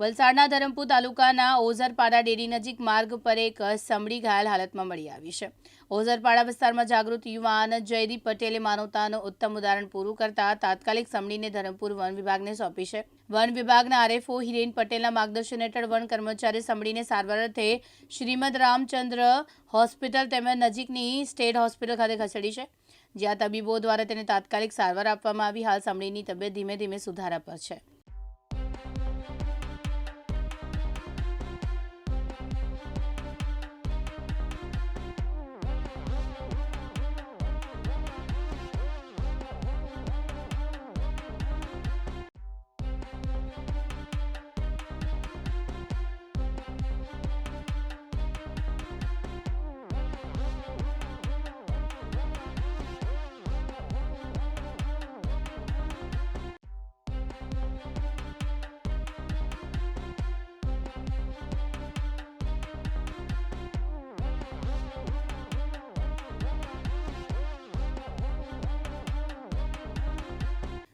વલસાડના ધરમપુર તાલુકાના ઓઝરપાડા ડેરી નજીક માર્ગ પર એક સમડી ઘાયલ હાલતમાં મળી આવી છે. ઓઝરપાડા વિસ્તારમાં જાગૃત યુવાન જયદીપ પટેલે માનવતાનું ઉત્તમ ઉદાહરણ પૂરું કરતા તાત્કાલિક સમડીને ધરમપુર વન વિભાગને સોંપી છે. વન વિભાગના આરએફઓ હિરેન પટેલના માર્ગદર્શન હેઠળ વન કર્મચારી સમડીને સારવાર અર્થે શ્રીમદ રામચંદ્ર હોસ્પિટલ તેમજ નજીકની સ્ટેટ હોસ્પિટલ ખાતે ખસેડી છે. જ્યાં તબીબો દ્વારા તેને તાત્કાલિક સારવાર આપવામાં આવી, હાલ સમડીની તબિયત ધીમે ધીમે સુધારા પર છે.